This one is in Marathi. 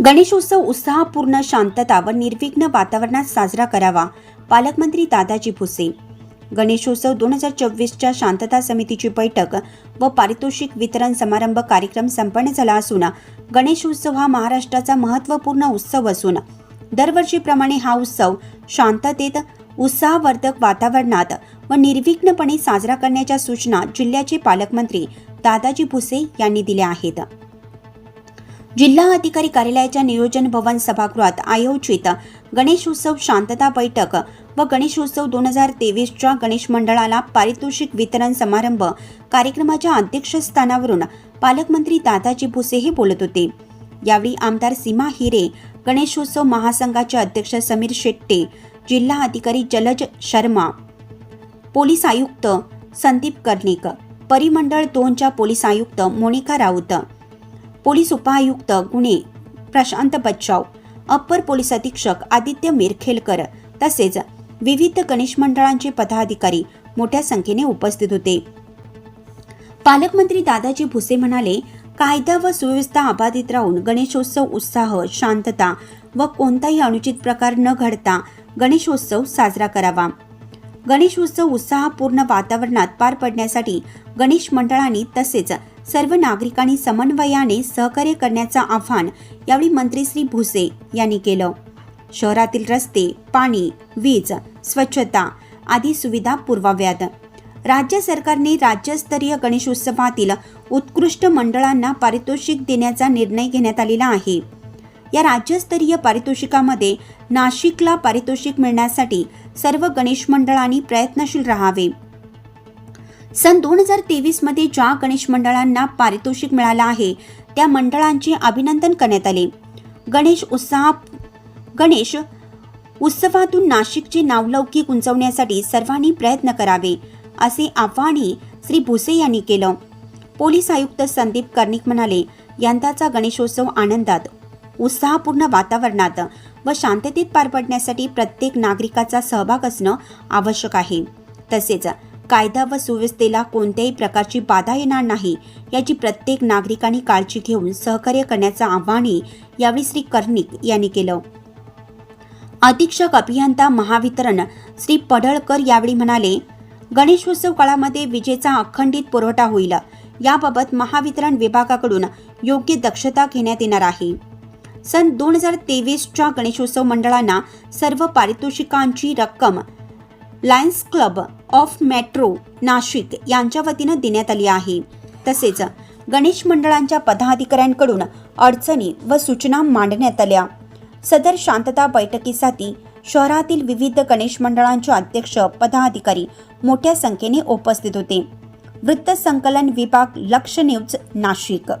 गणेशोत्सव उत्साहपूर्ण शांतता व निर्विघ्न वातावरणात साजरा करावा पालकमंत्री दादाजी भुसे. गणेशोत्सव दोन हजार चोवीसच्या शांतता समितीची बैठक व पारितोषिक वितरण समारंभ कार्यक्रम संपन्न झाला असून गणेशोत्सव हा महाराष्ट्राचा महत्त्वपूर्ण उत्सव असून दरवर्षीप्रमाणे हा उत्सव शांततेत उत्साहवर्धक वातावरणात व निर्विघ्नपणे साजरा करण्याच्या सूचना जिल्ह्याचे पालकमंत्री दादाजी भुसे यांनी दिल्या आहेत. जिल्हा अधिकारी कार्यालयाच्या नियोजन भवन सभागृहात आयोजित गणेशोत्सव शांतता बैठक व गणेशोत्सव दोन हजार तेवीसच्या गणेश मंडळाला पारितोषिक वितरण समारंभ कार्यक्रमाच्या अध्यक्षस्थानावरून पालकमंत्री दादाजी भुसे हे बोलत होते. यावेळी आमदार सीमा हिरे गणेशोत्सव महासंघाचे अध्यक्ष समीर शेट्टे जिल्हा अधिकारी जलज शर्मा पोलीस आयुक्त संदीप कर्णिक परिमंडळ दोनच्या पोलीस आयुक्त मोनिका राऊत पोलीस उपायुक्त गुन्हे. प्रशांत बच्चाव अप्पर पोलीस अधीक्षक आदित्य मिरखेलकर तसेच विविध गणेश मंडळांचे पदाधिकारी मोठ्या संख्येने उपस्थित होते. पालकमंत्री दादाजी भुसे म्हणाले कायदा व सुव्यवस्था अबाधित राहून गणेशोत्सव उत्साह शांतता व कोणताही अनुचित प्रकार न घडता गणेशोत्सव साजरा करावा. गणेशोत्सव उत्साहपूर्ण वातावरणात पार पडण्यासाठी गणेश मंडळांनी तसेच सर्व नागरिकांनी समन्वयाने सहकार्य करण्याचं आव्हान यावेळी मंत्री श्री भुसे यांनी केलं. शहरातील रस्ते पाणी वीज स्वच्छता आदी सुविधा पुरवाव्यात. राज्य सरकारने राज्यस्तरीय गणेशोत्सवातील उत्कृष्ट मंडळांना पारितोषिक देण्याचा निर्णय घेण्यात आलेला आहे. या राज्यस्तरीय पारितोषिकामध्ये नाशिकला पारितोषिक मिळण्यासाठी सर्व गणेश मंडळांनी प्रयत्नशील राहावे. सन दोन हजार तेवीसमध्ये ज्या गणेश मंडळांना पारितोषिक मिळालं आहे त्या मंडळांचे अभिनंदन करण्यात आले. गणेश उत्साह गणेश उत्सवातून नाशिकचे नावलौकिक उंचवण्यासाठी सर्वांनी प्रयत्न करावे असे आव्हानही श्री भुसे यांनी केलं. पोलीस आयुक्त संदीप कर्णिक म्हणाले यंदाचा गणेशोत्सव आनंदात उत्साहपूर्ण वातावरणात व शांततेत पार पडण्यासाठी प्रत्येक नागरिकाचा सहभाग असणं आवश्यक आहे. तसेच कायदा व सुव्यवस्थेला कोणत्याही प्रकारची बाधा येणार नाही याची प्रत्येक नागरिकांनी काळजी घेऊन सहकार्य करण्याचं आवाहनही यावेळी श्री कर्णिक यांनी केलं. अधीक्षक अभियंता महावितरण श्री पडळकर यावेळी म्हणाले गणेशोत्सव काळामध्ये विजेचा अखंडित पुरवठा होईल. याबाबत महावितरण विभागाकडून योग्य दक्षता घेण्यात येणार आहे. सन दोन हजार तेवीसच्या गणेशोत्सव मंडळांना सर्व पारितोषिकांची रक्कम Lions club of metro Nashik यांच्या वतीनं देण्यात आली आहे. तसेच गणेश मंडळांच्या पदाधिकाऱ्यांकडून अडचणी व सूचना मांडण्यात आल्या. सदर शांतता बैठकीसाठी शहरातील विविध गणेश मंडळांचे अध्यक्ष पदाधिकारी मोठ्या संख्येने उपस्थित होते. वृत्त संकलन विभाग लक्ष न्यूज नाशिक.